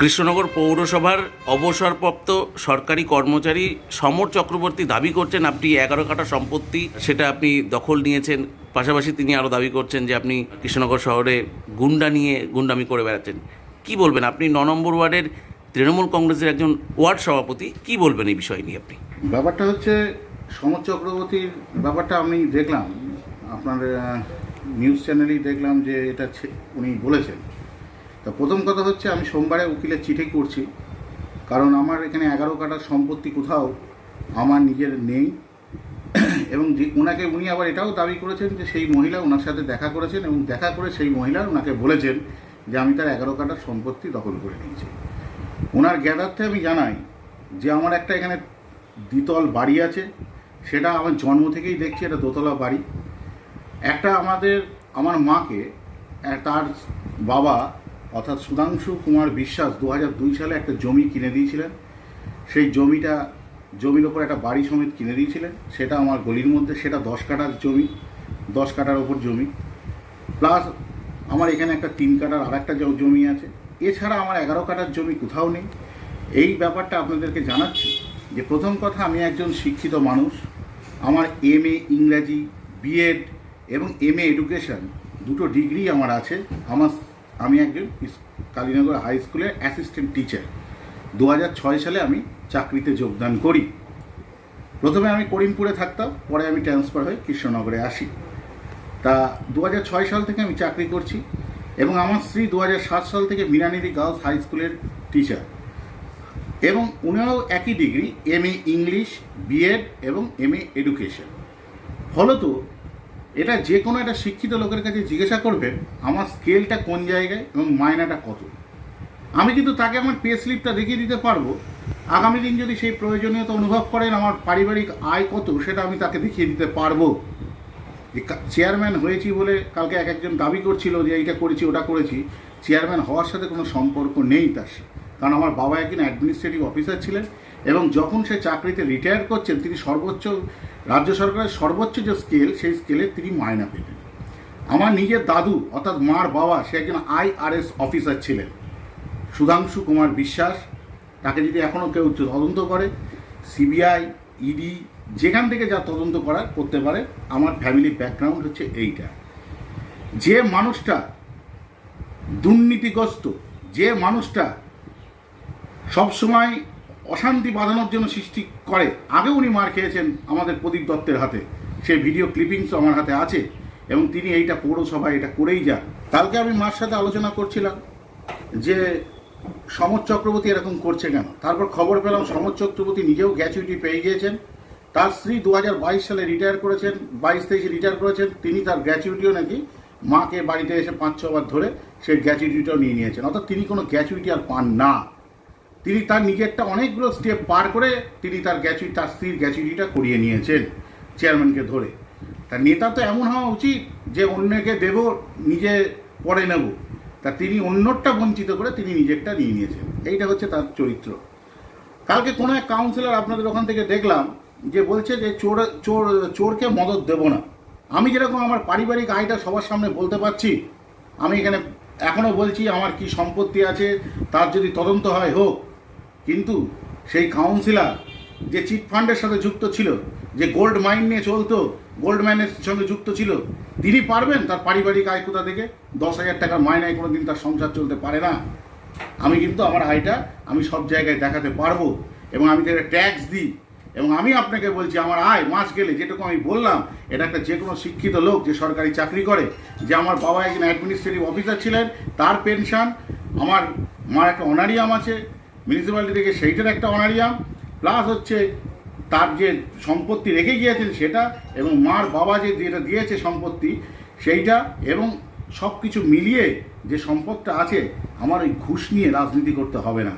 কৃষ্ণনগর পৌরসভার অবসরপ্রাপ্ত সরকারি কর্মচারী সমর চক্রবর্তী দাবি করছেন, আপনি এগারো কাটা সম্পত্তি সেটা আপনি দখল নিয়েছেন। পাশাপাশি তিনি আরও দাবি করছেন যে, আপনি কৃষ্ণনগর শহরে গুন্ডা নিয়ে গুন্ডামি করে বেড়াচ্ছেন। কি বলবেন আপনি? ন নম্বর ওয়ার্ডের তৃণমূল কংগ্রেসের একজন ওয়ার্ড সভাপতি কি বলবেন এই বিষয় নিয়ে আপনি? ব্যাপারটা হচ্ছে, সমর চক্রবর্তীর ব্যাপারটা আমি দেখলাম, আপনার নিউজ চ্যানেলেই দেখলাম যে এটা উনি বলেছেন। তা প্রথম কথা হচ্ছে আমি সোমবারে উকিলের চিঠি করছি। কারণ আমার এখানে এগারো কাটার সম্পত্তি কোথাও আমার নিজের নেই। এবং যে ওনাকে উনি আবার এটাও দাবি করেছেন যে সেই মহিলা ওনার সাথে দেখা করেছেন এবং দেখা করে সেই মহিলা ওনাকে বলেছেন যে আমি তার এগারো কাটার সম্পত্তি দখল করে নিয়েছি। ওনার জ্ঞাতার্থে আমি জানাই যে আমার একটা এখানে দ্বিতল বাড়ি আছে, সেটা আমার জন্ম থেকেই দেখছি, এটা দোতলা বাড়ি। একটা আমাদের, আমার মাকে তার বাবা অর্থাৎ সুধাংশু কুমার বিশ্বাস দু সালে একটা জমি কিনে দিয়েছিলেন। সেই জমিটা, জমির ওপর একটা বাড়ি সমেত কিনে দিয়েছিলেন। সেটা আমার গলির মধ্যে, সেটা দশ কাঠার জমি, দশ কাঠার ওপর জমি। প্লাস আমার এখানে একটা তিন কাঠার আর একটা জমি আছে। এছাড়া আমার এগারো কাঠার জমি কোথাও নেই। এই ব্যাপারটা আপনাদেরকে জানাচ্ছি যে প্রথম কথা, আমি একজন শিক্ষিত মানুষ। আমার এম এ ইংরাজি বিএড এবং এম এ এডুকেশন, দুটো ডিগ্রি আমার আছে। আমার আমি একজন কালীনগর হাই স্কুলের অ্যাসিস্ট্যান্ট টিচার দু সালে আমি চাকরিতে যোগদান করি। প্রথমে আমি করিমপুরে থাকতাম, পরে আমি ট্রান্সফার হয়ে কৃষ্ণনগরে আসি। তা দু সাল থেকে আমি চাকরি করছি এবং আমার স্ত্রী দু সাল থেকে মিনানিদি গার্লস হাই স্কুলের টিচার এবং উনিও একই ডিগ্রি এম ইংলিশ বিএড এবং এম এডুকেশন ফলত এটা যে কোনো একটা শিক্ষিত লোকের কাছে জিজ্ঞাসা করবেন আমার স্কেলটা কোন জায়গায় এবং মায়নাটা কত। আমি কিন্তু তাকে আমার পে স্লিপটা দেখিয়ে দিতে পারব। আগামী দিন যদি সেই প্রয়োজনীয়তা অনুভব করেন, আমার পারিবারিক আয় কত, সেটা আমি তাকে দেখিয়ে দিতে পারব। যে চেয়ারম্যান হয়েছি বলে কালকে এক একজন দাবি করছিল যে এইটা করেছি, ওটা করেছি। চেয়ারম্যান হওয়ার সাথে কোনো সম্পর্ক নেই তার কারণ আমার বাবা একজন অ্যাডমিনিস্ট্রেটিভ অফিসার ছিলেন। এবং যখন সে চাকরিতে রিটায়ার করছেন, তিনি সর্বোচ্চ, রাজ্য সরকারের সর্বোচ্চ যে স্কেল সেই স্কেলে তিনি মায়না পেতেন আমার নিজের দাদু, অর্থাৎ মার বাবা, সে একজন আইআরএস অফিসার ছিলেন। সুধাংশু কুমার বিশ্বাস, তাকে যদি এখনও কেউ তদন্ত করে সিবিআই ইডি যেখান থেকে যা তদন্ত করার করতে পারে, আমার ফ্যামিলি ব্যাকগ্রাউন্ড হচ্ছে এইটা। যে মানুষটা দুর্নীতিগ্রস্ত, যে মানুষটা সবসময় অশান্তি বাঁধানোর জন্য সৃষ্টি করে। আগে উনি মার খেয়েছেন আমাদের প্রদীপ দত্তের হাতে। সেই ভিডিও ক্লিপিংসও আমার হাতে আছে এবং তিনি এইটা পৌরসভায় এটা করেই যান। কালকে আমি মার সাথে আলোচনা করছিলাম যে সমর চক্রবর্তী এরকম করছে কেন? তারপর খবর পেলাম সমর চক্রবর্তী নিজেও গ্র্যাচুইটি পেয়ে গিয়েছেন। তার স্ত্রী দু হাজার বাইশ সালে রিটায়ার করেছেন, বাইশ তেইশে রিটায়ার করেছেন। তিনি তার গ্র্যাচুইটিও নাকি মাকে বাড়িতে এসে পাঁচ ছবার ধরে সেই গ্র্যাচুইটিটাও নিয়ে নিয়েছেন। অর্থাৎ তিনি কোনো গ্র্যাচুইটি আর পান না। তিনি তার নিজেরটা অনেকগুলো স্টেপ পার করে তিনি তার গ্যাচুই তার স্ত্রীর গ্যাচুইটিটা করিয়ে নিয়েছেন চেয়ারম্যানকে ধরে। তার নেতা তো এমন হওয়া উচিত যে অন্যকে দেব, নিজে পরে নেব। তা তিনি অন্যটা বঞ্চিত করে তিনি নিজেরটা নিয়ে নিয়েছেন। এইটা হচ্ছে তার চরিত্র। কালকে কোনো এক কাউন্সিলর আপনাদের ওখান থেকে দেখলাম যে বলছে যে চোর চোর, চোরকে মদত দেব না। আমি যেরকম আমার পারিবারিক আয়টা সবার সামনে বলতে পারছি, আমি এখানে এখনও বলছি আমার কি সম্পত্তি আছে, তার যদি তদন্ত হয় হোক কিন্তু সেই কাউন্সিলার যে চিট ফান্ডের সাথে যুক্ত ছিল, যে গোল্ড মাইন নিয়ে চলতো গোল্ড মাইনের সঙ্গে যুক্ত ছিল, তিনি পারবেন তার পারিবারিক আয় কোথা থেকে? দশ হাজার টাকার মাইনায় কোনো দিন তার সংসার চলতে পারে না। আমি কিন্তু আমার আয়টা আমি সব জায়গায় দেখাতে পারব এবং আমি তাদের ট্যাক্স দিই এবং আমি আপনাকে বলছি, আমার আয় মাস গেলে যেটুকু আমি বললাম, এটা একটা যে কোনো শিক্ষিত লোক যে সরকারি চাকরি করে, যে আমার বাবা একজন অ্যাডমিনিস্ট্রেটিভ অফিসার ছিলেন, তার পেনশন আমার, মার একটা অনারিয়াম আছে মিউনিসিপ্যালিটি থেকে সেইটার একটা অনারিয়াম প্লাস হচ্ছে তার যে সম্পত্তি রেখে গিয়েছেন সেটা এবং মার বাবা যে যেটা দিয়েছে সম্পত্তি, সেইটা এবং সব কিছু মিলিয়ে যে সম্পদটা আছে, আমার ওই ঘুষ নিয়ে রাজনীতি করতে হবে না।